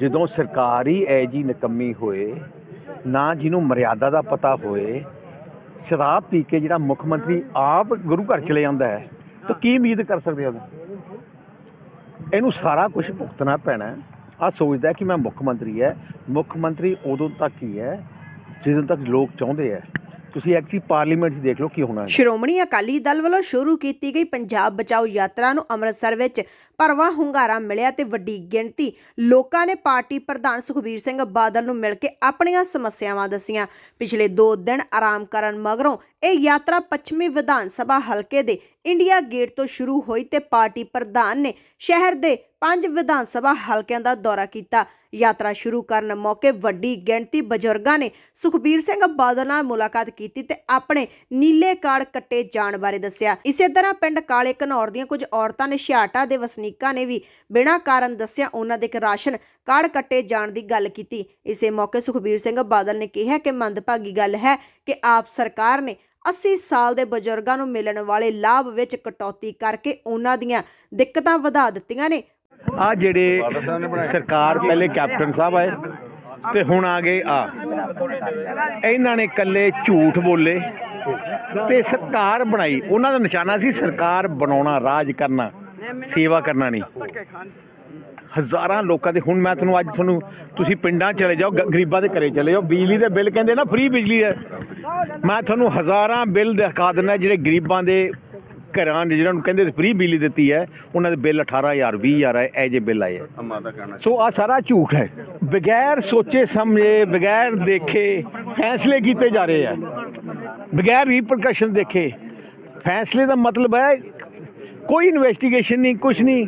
ਜਦੋਂ ਸਰਕਾਰ ਹੀ ਐ ਜੀ ਨਿਕੰਮੀ ਹੋਏ, ਨਾ ਜਿਹਨੂੰ ਮਰਿਆਦਾ ਦਾ ਪਤਾ ਹੋਏ, ਸ਼ਰਾਬ ਪੀ ਕੇ ਜਿਹੜਾ ਮੁੱਖ ਮੰਤਰੀ ਆਪ ਗੁਰੂ ਘਰ ਚਲੇ ਜਾਂਦਾ ਹੈ, ਤਾਂ ਕੀ ਉਮੀਦ ਕਰ ਸਕਦੇ ਹੋ? ਇਹਨੂੰ ਸਾਰਾ ਕੁਝ ਭੁਗਤਣਾ ਪੈਣਾ ਆ ਸੋਚਦਾ ਕਿ ਮੈਂ ਮੁੱਖ ਮੰਤਰੀ ਹੈ। ਮੁੱਖ ਮੰਤਰੀ ਉਦੋਂ ਤੱਕ ਹੀ ਹੈ ਜਦੋਂ ਤੱਕ ਲੋਕ ਚਾਹੁੰਦੇ ਹੈ। ਤੁਸੀਂ ਐਕਚੁਅਲੀ ਪਾਰਲੀਮੈਂਟ 'ਚ ਦੇਖ ਲਓ ਕੀ ਹੋਣਾ ਹੈ। ਸ਼੍ਰੋਮਣੀ ਅਕਾਲੀ ਦਲ ਵੱਲੋਂ ਸ਼ੁਰੂ ਕੀਤੀ ਗਈ ਪੰਜਾਬ ਬਚਾਓ ਯਾਤਰਾ ਨੂੰ ਅੰਮ੍ਰਿਤਸਰ ਵਿੱਚ ਭਰਵਾਂ ਹੁੰਗਾਰਾ ਮਿਲਿਆ ਤੇ ਵੱਡੀ ਗਿਣਤੀ ਲੋਕਾਂ ਨੇ ਪਾਰਟੀ ਪ੍ਰਧਾਨ ਸੁਖਬੀਰ ਸਿੰਘ ਬਾਦਲ ਨੂੰ ਮਿਲ ਕੇ ਆਪਣੀਆਂ ਸਮੱਸਿਆਵਾਂ ਦੱਸੀਆਂ। ਪਿਛਲੇ 2 ਦਿਨ ਆਰਾਮ ਕਰਨ ਮਗਰੋਂ ਇਹ ਯਾਤਰਾ ਪੱਛਮੀ ਵਿਧਾਨ ਸਭਾ ਹਲਕੇ ਦੇ ਇੰਡੀਆ ਗੇਟ ਤੋਂ ਸ਼ੁਰੂ ਹੋਈ ਤੇ ਪਾਰਟੀ ਪ੍ਰਧਾਨ ਨੇ ਸ਼ਹਿਰ ਦੇ ਪੰਜ ਵਿਧਾਨ ਸਭਾ ਹਲਕਿਆਂ ਦਾ ਦੌਰਾ ਕੀਤਾ। ਯਾਤਰਾ ਸ਼ੁਰੂ ਕਰਨ ਮੌਕੇ ਵੱਡੀ ਗਿਣਤੀ ਬਜ਼ੁਰਗਾਂ ਨੇ ਸੁਖਬੀਰ ਸਿੰਘ ਬਾਦਲ ਨਾਲ ਮੁਲਾਕਾਤ ਕੀਤੀ ਤੇ ਆਪਣੇ ਨੀਲੇ ਕਾਰਡ ਕੱਟੇ ਜਾਣ ਬਾਰੇ ਦੱਸਿਆ। ਇਸੇ ਤਰ੍ਹਾਂ ਪਿੰਡ ਕਾਲੇ ਘਨੌਰ ਦੀਆਂ ਕੁਝ ਔਰਤਾਂ ਨੇ ਛਿਆਟਾ ਦੇ ਵਸਨੀਕਾਂ ਨੇ ਵੀ ਬਿਨਾਂ ਕਾਰਨ ਦੱਸਿਆ ਉਹਨਾਂ ਦੇ ਇੱਕ ਰਾਸ਼ਨ ਕਾਰਡ ਕੱਟੇ ਜਾਣ ਦੀ ਗੱਲ ਕੀਤੀ। ਇਸੇ ਮੌਕੇ ਸੁਖਬੀਰ ਸਿੰਘ ਬਾਦਲ ਨੇ ਕਿਹਾ ਕਿ ਮੰਦਭਾਗੀ ਗੱਲ ਹੈ ਕਿ ਆਪ ਸਰਕਾਰ ਨੇ 80 ਸਾਲ ਦੇ ਬਜ਼ੁਰਗਾਂ ਨੂੰ ਮਿਲਣ ਵਾਲੇ ਲਾਭ ਵਿੱਚ ਕਟੌਤੀ ਕਰਕੇ ਉਹਨਾਂ ਦੀਆਂ ਦਿੱਕਤਾਂ ਵਧਾ ਦਿੱਤੀਆਂ ਨੇ। ਆ ਜਿਹੜੇ ਸਰਕਾਰ ਪਹਿਲੇ ਕੈਪਟਨ ਸਾਹਿਬ ਆਏ ਤੇ ਹੁਣ ਆ ਗਏ ਆ। ਇਹਨਾਂ ਨੇ ਇਕੱਲੇ ਝੂਠ ਬੋਲੇ ਤੇ ਸਰਕਾਰ ਬਣਾਈ। ਉਹਨਾਂ ਦਾ ਨਿਸ਼ਾਨਾ ਸੀ ਸਰਕਾਰ ਬਣਾਉਣਾ, ਰਾਜ ਕਰਨਾ। ਸੇਵਾ ਕਰਨਾ ਨਹੀਂ। ਹਜ਼ਾਰਾਂ ਲੋਕਾਂ ਦੇ ਹੁਣ ਮੈਂ ਤੁਹਾਨੂੰ ਅੱਜ ਤੁਹਾਨੂੰ ਤੁਸੀਂ ਪਿੰਡਾਂ ਚਲੇ ਜਾਓ ਗਰੀਬਾਂ ਦੇ ਘਰੇ ਚਲੇ ਜਾਓ। ਬਿਜਲੀ ਦੇ ਬਿੱਲ ਕਹਿੰਦੇ ਨਾ ਫ੍ਰੀ ਬਿਜਲੀ ਹੈ। ਮੈਂ ਤੁਹਾਨੂੰ ਹਜ਼ਾਰਾਂ ਬਿੱਲ ਦਿਖਾ ਦਿੰਦਾ ਜਿਹੜੇ ਗਰੀਬਾਂ ਦੇ ਘਰਾਂ ਦੇ ਜਿਹਨਾਂ ਨੂੰ ਕਹਿੰਦੇ ਫ੍ਰੀ ਬਿਜਲੀ ਦਿੱਤੀ ਹੈ ਉਹਨਾਂ ਦੇ ਬਿੱਲ 18000 20000 ਹੈ ਇਹ ਜੇ ਬਿੱਲ ਆਏ ਸੋ ਆ ਸਾਰਾ ਝੂਠ ਹੈ। ਬਗੈਰ ਸੋਚੇ ਸਮਝੇ ਬਗੈਰ ਦੇਖੇ ਫੈਸਲੇ ਕੀਤੇ ਜਾ ਰਹੇ ਆ ਬਗੈਰ ਰੀਪਰਕਸ਼ਨ ਦੇਖੇ। ਫੈਸਲੇ ਦਾ ਮਤਲਬ ਹੈ ਕੋਈ ਇਨਵੈਸਟੀਗੇਸ਼ਨ ਨਹੀਂ ਕੁਝ ਨਹੀਂ।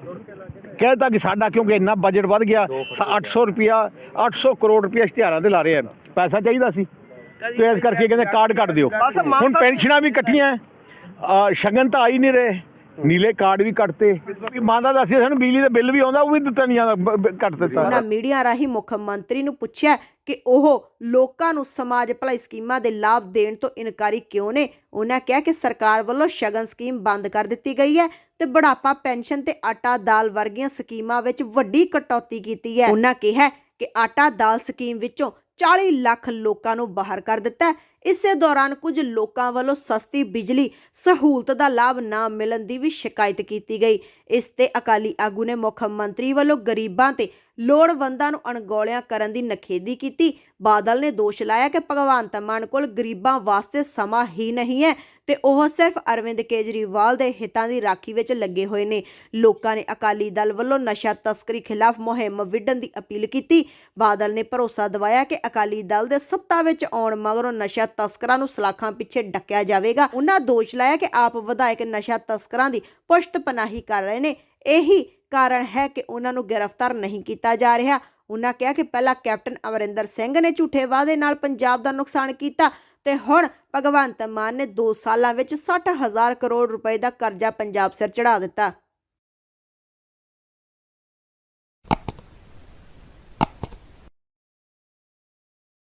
ਕਹਿੰਦਾ ਕਿ ਸਾਡਾ ਕਿਉਂਕਿ ਇੰਨਾ ਬਜਟ ਵੱਧ ਗਿਆ ਸਾ- 800 ਰੁਪਿਆ 800 ਕਰੋੜ ਰੁਪਿਆ ਇਸ਼ਤਿਹਾਰਾਂ ਤੇ ਲਾ ਰਹੇ ਆ ਪੈਸਾ ਚਾਹੀਦਾ ਸੀ। ਤੇ ਇਸ ਕਰਕੇ ਕਹਿੰਦੇ ਕਾਰਡ ਕੱਟ ਦਿਓ। ਹੁਣ ਪੈਨਸ਼ਨਾਂ ਵੀ ਕੱਟੀਆਂ। ਆ, ਸ਼ਗਨ ਤਾਂ ਆ ਹੀ ਨਹੀਂ ਰਹੇ। ਨੀਲੇ ਕਾਰਡ ਵੀ ਕੱਟਤੇ। ਮਾਨਦਾ ਦੱਸਿਆ ਸਾਨੂੰ ਬਿਜਲੀ ਦਾ ਬਿੱਲ ਵੀ ਆਉਂਦਾ ਉਹ ਵੀ ਦਿੱਤਾ ਨਹੀਂ ਜਾਂਦਾ ਕੱਟ ਦਿੱਤਾ। ਉਹਨਾਂ ਮੀਡੀਆ ਰਾਹੀਂ ਮੁੱਖ ਮੰਤਰੀ ਨੂੰ ਪੁੱਛਿਆ ਕਿ ਉਹ ਲੋਕਾਂ ਨੂੰ ਸਮਾਜ ਭਲਾਈ ਸਕੀਮਾਂ ਦੇ ਲਾਭ ਦੇਣ ਤੋਂ ਇਨਕਾਰੀ ਕਿਉਂ ਨੇ? ਉਹਨਾਂ ਕਿਹਾ ਕਿ ਸਰਕਾਰ ਵੱਲੋਂ ਸ਼ਗਨ ਸਕੀਮ ਬੰਦ ਕਰ ਦਿੱਤੀ ਗਈ ਹੈ। ਤੇ ਬੁਢਾਪਾ ਪੈਨਸ਼ਨ ਤੇ ਆਟਾ ਦਾਲ ਵਰਗੀਆਂ ਸਕੀਮਾਂ ਵਿੱਚ ਵੱਡੀ ਕਟੌਤੀ ਕੀਤੀ ਹੈ। ਉਹਨਾਂ ਕਿਹਾ ਕਿ ਆਟਾ ਦਾਲ ਸਕੀਮ ਵਿੱਚੋਂ 40 ਲੱਖ ਲੋਕਾਂ ਨੂੰ ਬਾਹਰ ਕਰ ਦਿੱਤਾ ਇਸੇ ਦੌਰਾਨ ਕੁਝ ਲੋਕਾਂ ਵੱਲੋਂ ਸਸਤੀ ਬਿਜਲੀ ਸਹੂਲਤ ਦਾ ਲਾਭ ਨਾ ਮਿਲਣ ਦੀ ਵੀ ਸ਼ਿਕਾਇਤ ਕੀਤੀ ਗਈ। ਇਸ ਤੇ ਅਕਾਲੀ ਆਗੂ ਨੇ ਮੁੱਖ ਮੰਤਰੀ ਵੱਲੋਂ ਗਰੀਬਾਂ ਤੇ ਲੋੜਵੰਦਾਂ ਨੂੰ ਅਣਗੌਲਿਆਂ ਕਰਨ ਦੀ ਨਖੇਦੀ ਕੀਤੀ। ਬਾਦਲ ਨੇ ਦੋਸ਼ ਲਾਇਆ ਕਿ ਭਗਵੰਤ ਮਾਨ ਕੋਲ ਗਰੀਬਾਂ ਵਾਸਤੇ ਸਮਾਂ ਹੀ ਨਹੀਂ ਹੈ ਤੇ ਉਹ ਸਿਰਫ ਅਰਵਿੰਦ ਕੇਜਰੀਵਾਲ ਦੇ ਹਿੱਤਾਂ ਦੀ ਰਾਖੀ ਵਿੱਚ ਲੱਗੇ ਹੋਏ ਨੇ। ਲੋਕਾਂ ਨੇ ਅਕਾਲੀ ਦਲ ਵੱਲੋਂ ਨਸ਼ਾ ਤਸਕਰੀ ਖਿਲਾਫ ਮੁਹਿੰਮ ਵਿੱਢਣ ਦੀ ਅਪੀਲ ਕੀਤੀ। ਬਾਦਲ ਨੇ ਭਰੋਸਾ ਦਿਵਾਇਆ ਕਿ ਅਕਾਲੀ ਦਲ ਦੇ ਸੱਤਾ ਵਿੱਚ ਆਉਣ ਮਗਰੋਂ ਨਸ਼ਾ ਤਸਕਰਾਂ ਨੂੰ ਸਲਾਖਾਂ ਪਿੱਛੇ ਡੱਕਿਆ ਜਾਵੇਗਾ। ਉਹਨਾਂ ਦੋਸ਼ ਲਾਇਆ ਕਿ ਆਪ ਵਿਧਾਇਕ ਨਸ਼ਾ ਤਸਕਰਾਂ ਦੀ ਪੁਸ਼ਤ ਪਨਾਹੀ ਕਰ ਰਹੇ ਨੇ। ਇਹੀ ਕਾਰਨ ਹੈ ਕਿ ਉਹਨਾਂ ਨੂੰ ਗ੍ਰਿਫਤਾਰ ਨਹੀਂ ਕੀਤਾ ਜਾ ਰਿਹਾ। ਉਹਨਾਂ ਕਿਹਾ ਕਿ ਪਹਿਲਾਂ ਕੈਪਟਨ ਅਮਰਿੰਦਰ ਸਿੰਘ ਨੇ ਝੂਠੇ ਵਾਅਦੇ ਨਾਲ ਪੰਜਾਬ ਦਾ ਨੁਕਸਾਨ ਕੀਤਾ ਤੇ ਹੁਣ ਭਗਵੰਤ ਮਾਨ ਨੇ 2 ਸਾਲਾਂ ਵਿੱਚ 60000 ਕਰੋੜ ਰੁਪਏ ਦਾ ਕਰਜ਼ਾ ਪੰਜਾਬ ਸਿਰ ਚੜਾ ਦਿੱਤਾ।